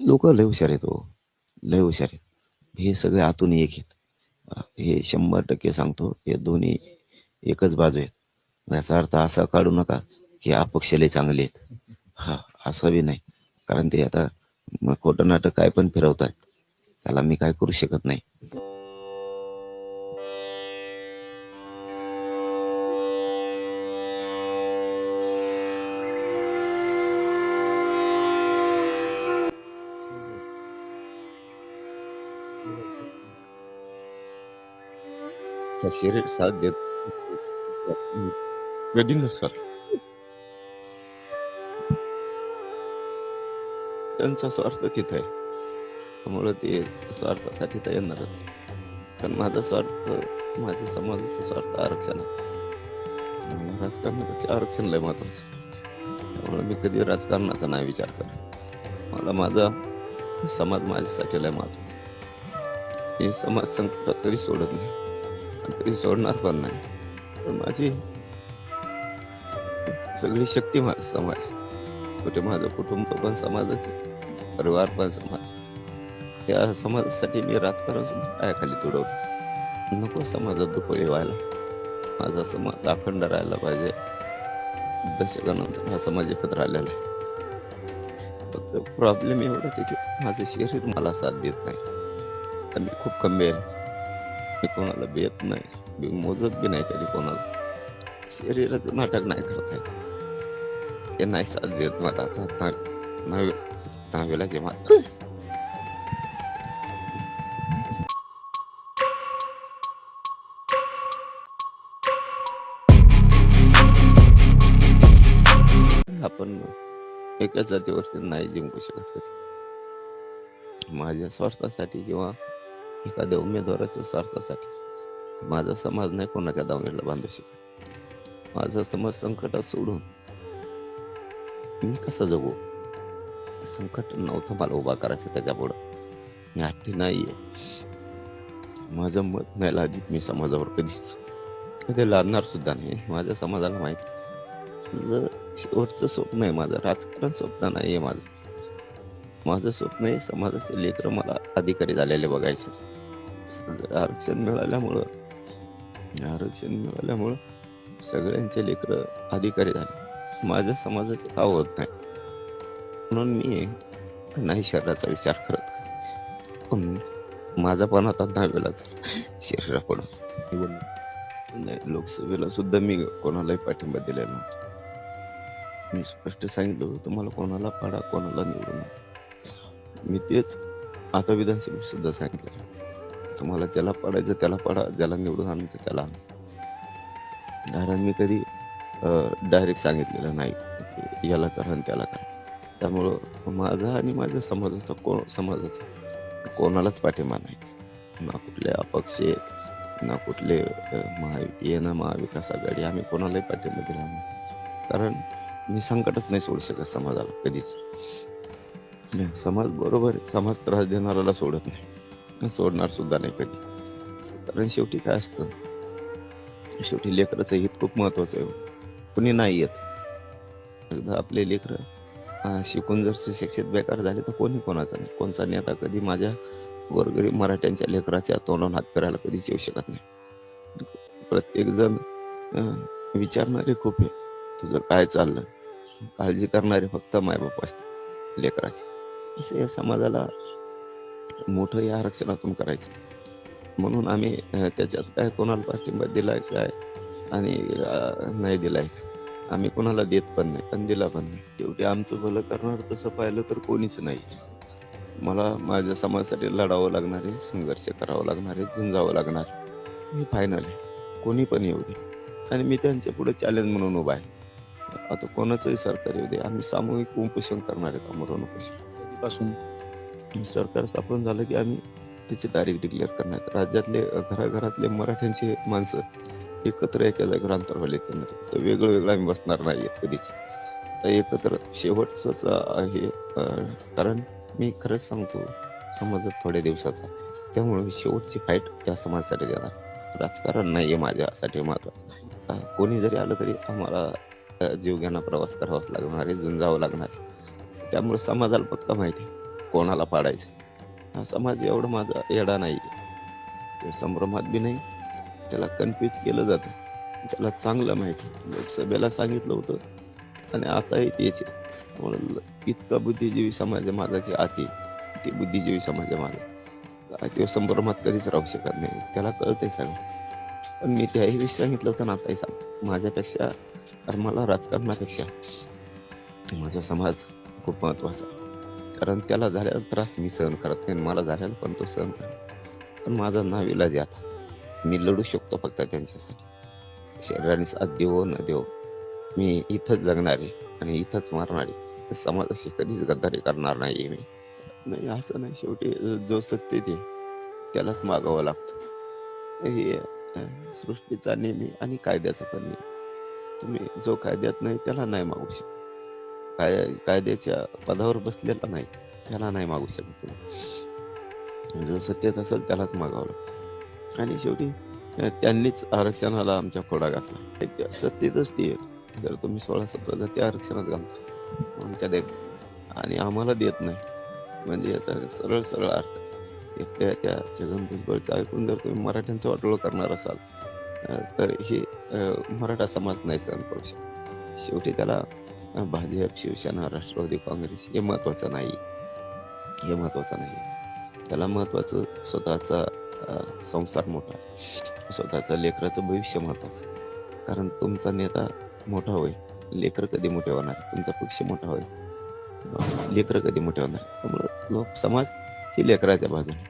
लोक लय हुशार आहेत हो. लय हुशार आहेत. हे सगळे आतून एक आहेत. हे शंभर टक्के सांगतो हे दोन्ही एकच बाजू आहेत. याचा अर्थ असा काढू नका की अपक्ष लय चांगले आहेत. हा असं बी नाही. कारण ते आता मग खोटं नाटक काय पण फिरवतात त्याला मी काय करू शकत नाही. शरीर साथ देत कधी नसाल त्यांचा स्वार्थ तिथं आहे. त्यामुळं ते स्वार्थासाठी तर येणारच पण माझा स्वार्थ माझ्या समाजाचा स्वार्थ आरक्षण आहे. मला राजकारणापेक्षा आरक्षण लय महत्वाचं त्यामुळे मी कधी राजकारणाचा नाही विचार करत. मला माझा समाज माझ्यासाठी लय महत्त्वाचा हे समाज संकटात कधी सोडत नाही. कधी सोडणार पण नाही. पण माझी सगळी शक्ती माझा समाज. कुठे माझं कुटुंब पण समाजच परिवार पण समाज या समाजासाठी मी राजकारण सुद्धा पायाखाली तुडवलं. नको समाजात दुपळी व्हायला माझा समाज अखंड राहायला पाहिजे. दशकानंतर हा समाज एकत्र आलेला आहे. फक्त प्रॉब्लेम एवढाच आहे की माझं शरीर मला साथ देत नाही. तर मी खूप कमी आहे. मी कोणाला बेत नाही. मी मोजत बी नाही कधी कोणाला. शरीराचं नाटक नाही करत आहे. ते नाही साथ देत मला. आता नावेलाचे मात्र आपण एकाच जातीवरती नाही जिंकू शकत कधी. माझ्या स्वार्थासाठी किंवा एखाद्या उमेदवाराच्या स्वार्थासाठी. माझा समाज नाही कोणाच्या दावणीला बांधू शकत. माझा समाज संकटात सोडून मी कसं जगू? संकट नव्हतं मला उभा करायचं त्याच्या पुढं मी हट्टी नाहीये. माझं मत नाही लादित मी समाजावर कधीच. कधी लादणार सुद्धा नाही. माझ्या समाजाला माहिती. जर शेवटचं स्वप्न आहे. माझं राजकारण स्वप्न नाही आहे माझं. माझं स्वप्न हे समाजाचे लेकरं मला अधिकारी झालेले बघायचे. सगळं आरक्षण मिळाल्यामुळं आरक्षण मिळाल्यामुळं सगळ्यांचे लेकरं अधिकारी झाले. माझ्या समाजाचं का होत नाही? म्हणून मी नाही शरीराचा विचार करत पण माझा पण आता दहावेला शरीराकडून नाही लोकसभेला सुद्धा मी कोणालाही पाठिंबा दिलेला नव्हता. मी स्पष्ट सांगितलं होतं तुम्हाला कोणाला पाडा कोणाला निवडून आणा." मी तेच आता विधानसभेत सुद्धा सांगितलं. तुम्हाला ज्याला पडायचं त्याला पडा ज्याला निवडून आणायचं त्याला कारण मी कधी डायरेक्ट सांगितलेलं नाही याला करा आणि त्याला करा. त्यामुळं माझा आणि माझ्या समाजाचा को समाजाचा कोणालाच पाठिंबा नाही. ना कुठले अपक्ष ना कुठले महायुती आहे ना महाविकास आघाडी आम्ही कोणालाही पाठिंबा दिला नाही. कारण मी संकटच नाही सोडू शकत समाजाला कधीच. समाज बरोबर समाज त्रास देणाऱ्याला सोडत नाही. सोडणार सुद्धा नाही कधी. कारण शेवटी काय असतं? शेवटी लेकराचं हित खूप महत्वाचं आहे. कुणी नाही येत. एकदा आपले लेकरं शिकून जर शिक्षित बेकार झाले तर कोणी कोणाचा नाही. कोणचा नेता कधी माझ्या गोरगरीब मराठ्यांच्या लेकराच्या तोंडावर हात फिरायला कधीच येऊ शकत नाही. प्रत्येक जण विचारणारे खूप आहे तुझं काय चाललं? काळजी करणारे फक्त मायबाप असते लेकराचे. असं या समाजाला मोठं या आरक्षणातून करायचं. म्हणून आम्ही त्याच्यात काय कोणाला पाठिंबा दिलाय काय आणि नाही दिलाय आम्ही कोणाला देत पण नाही आणि दिला पण नाही. शेवटी आमचं भलं करणार तसं पाहिलं तर कोणीच नाही. मला माझ्या समाजासाठी लढावं लागणार आहे संघर्ष करावं लागणार आहे झुंजावं लागणार हे फायनल आहे. कोणी पण येऊ दे. आणि मी त्यांच्या पुढे चॅलेंज म्हणून उभा आहे. आता कोणाचंही सरकार येऊ दे. आम्ही सामूहिक उपोषण करणार आहेत आमरण उपोषण पासून सरकार स्थापन झालं की आम्ही त्याची तारीख डिक्लेअर करणार. राज्यातले घराघरातले मराठ्यांचे माणसं एकत्र एका जागेवर अंतरवाले तर वेगळं वेगळं आम्ही बसणार नाही आहेत कधीच. तर एकत्र शेवटचंच आहे कारण मी खरंच सांगतो समाजात थोड्या दिवसाचा. त्यामुळे शेवटची फाईट या समाजासाठी देणार राजकारण नाही आहे माझ्यासाठी महत्वाचं. कोणी जरी आलं तरी आम्हाला जीवघ्यांना प्रवास करावाच लागणार आहे झुंजावं लागणार आहे. त्यामुळे समाजाला पक्का माहिती आहे कोणाला पाडायचं. हा समाज एवढं माझा येडा नाही. तो संभ्रमात बी नाही. त्याला कन्फ्यूज केलं जातं. त्याला चांगलं माहिती लोकसभेला सांगितलं होतं. आणि आताही तेच आहे. त्यामुळे इतका बुद्धिजीवी समाज आहे माझा की अति. ते बुद्धिजीवी समाज आहे माझा. तो संभ्रमात कधीच राहू शकत नाही. त्याला कळतंय सांग पण मी त्याही सांगितलं होतं ना आताही सांग. माझ्यापेक्षा मला राजकारणापेक्षा माझा समाज खूप महत्त्वाचा कारण त्याला झालेला त्रास मी सहन करत नाही मला झालेला पण तो सहन करत पण माझा नाव इलाज आता. मी लढू शकतो फक्त त्यांच्यासाठी. शरीराने साथ देवो न देव. मी इथंच जगणारे आणि इथंच मारणारे समाजाशी कधीच गद्दारी करणार नाही मी. नाही असं नाही. शेवटी जो सत्य ते त्यालाच मागावं लागतं. हे सृष्टीचा नेहमी आणि कायद्याचा पण नियम तुम्ही जो कायद्यात नाही त्याला नाही मागू शकत. काय कायद्याच्या पदावर बसलेला नाही. त्याला नाही मागू शकत तुम्ही जो सत्तेत असेल त्यालाच मागावं लागतं. आणि शेवटी त्यांनीच आरक्षणाला आमच्या खोडा घातला. ते त्या सत्तेतच ते येत जर तुम्ही सोळा सतरा जाती आरक्षणात घालता आमच्या देत. आणि आम्हाला देत नाही. म्हणजे याचा सरळ सरळ अर्थ. एकट्या त्या छगन भुजबळचं ऐकून जर तुम्ही मराठ्यांचं वाटोळं करणार असाल तर हे मराठा समाज नाही सहन करू शकत. शेवटी त्याला भाजप शिवसेना राष्ट्रवादी काँग्रेस हे महत्त्वाचं नाही. हे महत्त्वाचं नाही. त्याला महत्त्वाचं स्वतःचा संसार मोठा स्वतःचं लेकराचं भविष्य महत्त्वाचं. कारण तुमचा नेता मोठा होईल. लेकरं कधी मोठे होणार? तुमचा पक्ष मोठा होईल. लेकरं कधी मोठे होणार? त्यामुळं लोक समाज ही लेकराच्या बाजूने.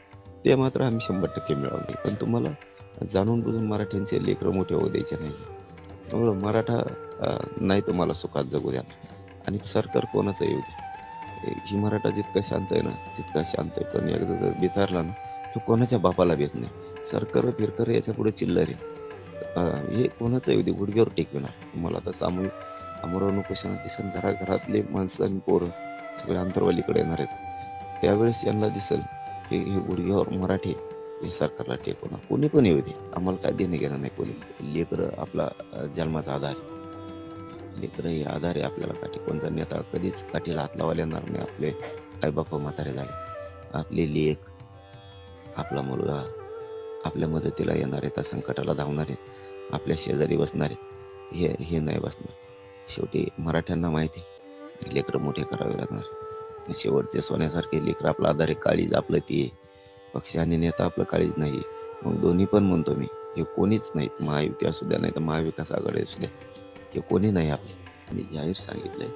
ते मात्र आम्ही शंभर टक्के मिळवले. पण तुम्हाला जाणून बुजून मराठ्यांचे लेकरं मोठे होऊ द्यायचे नाही. त्यामुळं मराठा नाही तुम्हाला सुखात जगू द्या. आणि सरकार कोणाचं येऊ द्या ही मराठा जितका शांत आहे ना तितका शांत आहे. पण एकदा जर बिथारला ना तो कोणाच्या बापाला भेट नाही. सरकार फिरकर याच्यापुढे चिल्लर आहे. हे कोणाचं येऊ दे गुडघ्यावर टेकविणार. तुम्हाला आता सामूहिक अमरावती उपोषणात दिसन घराघरातले माणसं आणि पोरं सगळे अंतरवालीकडे येणार आहेत. त्यावेळेस यांना दिसेल की हे गुडघ्यावर मराठी हे सरकारला टेकवणार. कोणी पण येऊ दे. आम्हाला काय देणं घेणं नाही. कोणी लेकरं आपला जन्माचा आधार आहे. लेकरं हे आधार आहे आपल्याला काठी. कोणता नेता कधीच काठीला हात लावायला येणार नाही आपले आईबाप म्हातारे झाले. आपले लेख आपला मुलगा आपल्या मदतीला येणार आहेत त्या संकटाला धावणार आहेत आपल्या शेजारी बसणार आहेत. हे हे नाही बसणार. शेवटी मराठ्यांना माहिती लेकरं मोठे करावे लागणार. शेवटचे सोन्यासारखे लेकरं आपला आधार आहे काळीज आपलं ती पक्ष आणि नेता आपलं काळीज नाही मग दोन्ही पण म्हणतो मी हे कोणीच नाहीत महायुती असू द्या नाही तर महाविकास आघाडी असू द्या. की कोणी नाही आपले. मी जाहीर सांगितलंय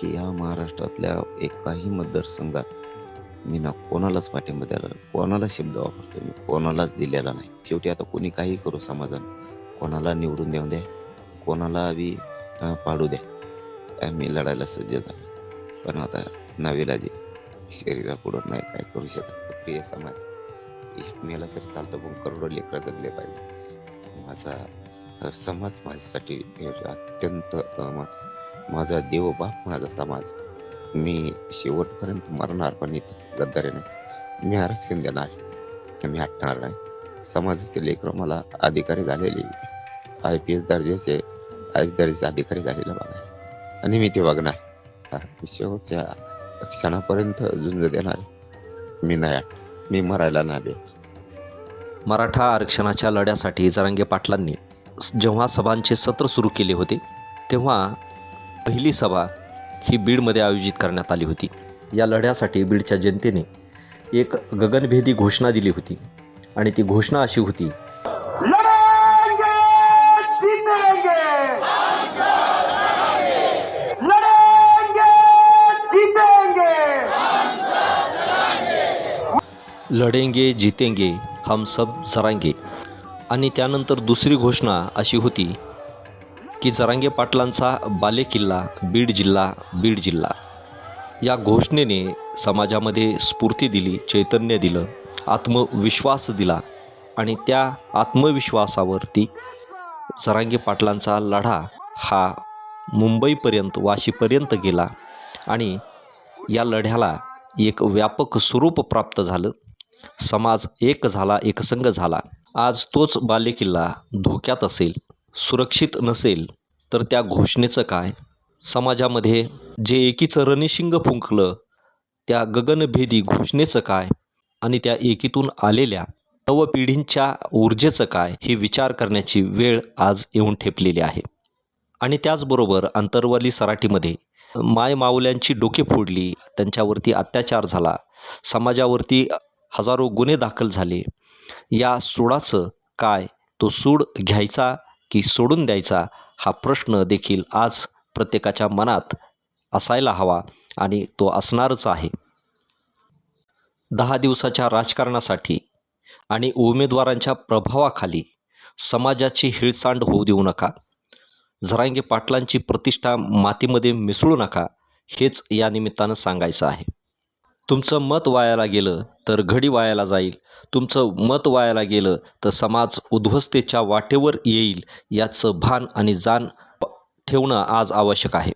की या महाराष्ट्रातल्या एकाही मतदारसंघात मी ना कोणालाच पाठिंबा द्यायला कोणाला शब्द वापरतो मी कोणालाच दिलेला नाही. शेवटी आता कोणी काही करू समाधान कोणाला निवडून देऊ द्या कोणाला बी पाडू द्या. मी लढायला सज्ज झालो. पण आता नाविलाजी शरीरापुढं नाही काय करू शकत. प्रिय समाज एक मेला तरी चालतं पण करोडो लेकरं जगले पाहिजे. माझा समाज माझ्यासाठी अत्यंत माझा देवबाप माझा समाज. मी शेवटपर्यंत मरणार पण इथं गद्दारी नाही मी आरक्षण देणार आहे. मी हटणार नाही. समाजाचे लेकरं मला अधिकारी झालेले. आय पी एस दर्जाचे आय एस दर्जाचे अधिकारी झालेले बघायचं. आणि मी ते बघणार. शेवटच्या क्षणापर्यंत झुंज देणार आहे. मी नाही मी मरायला नाही मराठा आरक्षणाच्या लढ्यासाठी जरांगे पाटलांनी जेव्हा सभांचे सत्र सुरू केले होते तेव्हा पहिली सभा ही बीडमध्ये आयोजित करण्यात आली होती. या लढ्यासाठी बीडच्या जनतेने एक गगनभेदी घोषणा दिली होती आणि ती घोषणा अशी होती लढेंगे जितेंगे हम सब जरांगे आणि त्यानंतर दुसरी घोषणा अशी होती की जरांगे पाटलांचा बालेकिल्ला बीड जिल्हा बीड जिल्हा. या घोषणेने समाजामध्ये स्फूर्ती दिली चैतन्य दिलं आत्मविश्वास दिला आणि त्या आत्मविश्वासावरती जरांगे पाटलांचा लढा हा मुंबईपर्यंत वाशीपर्यंत गेला आणि या लढ्याला एक व्यापक स्वरूप प्राप्त झालं. समाज एक झाला एकसंग झाला. आज तोच बालेकिल्ला धोक्यात असेल सुरक्षित नसेल तर त्या घोषणेचं काय? समाजामध्ये जे एकीचं रणशिंग फुंकलं त्या गगनभेदी घोषणेचं काय? आणि त्या एकीतून आलेल्या नवपिढींच्या ऊर्जेचं काय? हे विचार करण्याची वेळ आज येऊन ठेपलेली आहे. आणि त्याचबरोबर अंतरवाली सराटीमध्ये माय माऊल्यांची डोके फोडली त्यांच्यावरती अत्याचार झाला समाजावरती हजारो गुन्हे दाखल झाले. या सूडाचं काय? तो सूड घ्यायचा की सोडून द्यायचा? हा प्रश्न देखील आज प्रत्येकाच्या मनात असायला हवा आणि तो असणारच आहे. दहा दिवसाच्या राजकारणासाठी आणि उमेदवारांच्या प्रभावाखाली समाजाची हिळसांड होऊ देऊ नका. झरांगे पाटलांची प्रतिष्ठा मातीमध्ये मिसळू नका हेच या निमित्तानं सांगायचं आहे. तुमचं मत वायाला गेलं तर घडी वायाला जाईल. तुमचं मत वायाला गेलं तर समाज उद्ध्वस्तेच्या वाटेवर येईल याचं भान आणि जाण ठेवणं आज आवश्यक आहे.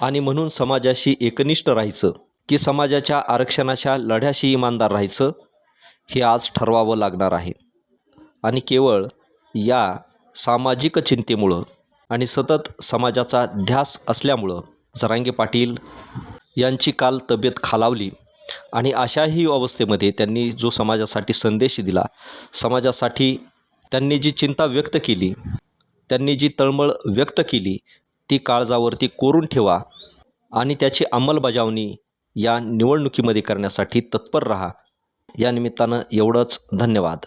आणि म्हणून समाजाशी एकनिष्ठ राहायचं की समाजाच्या आरक्षणाच्या लढ्याशी इमानदार राहायचं हे आज ठरवावं लागणार आहे. आणि केवळ या सामाजिक चिंतेमुळं आणि सतत समाजाचा ध्यास असल्यामुळं जरांगे पाटील यांची काल तब्येत खालावली. आणि अशाही अवस्थेमध्ये त्यांनी जो समाजासाठी संदेश दिला समाजासाठी त्यांनी जी चिंता व्यक्त केली त्यांनी जी तळमळ व्यक्त केली ती काळजावरती कोरून ठेवा आणि त्याची अंमलबजावणी या निवडणुकीमध्ये करण्यासाठी तत्पर रहा. या निमित्तानं एवढंच. धन्यवाद.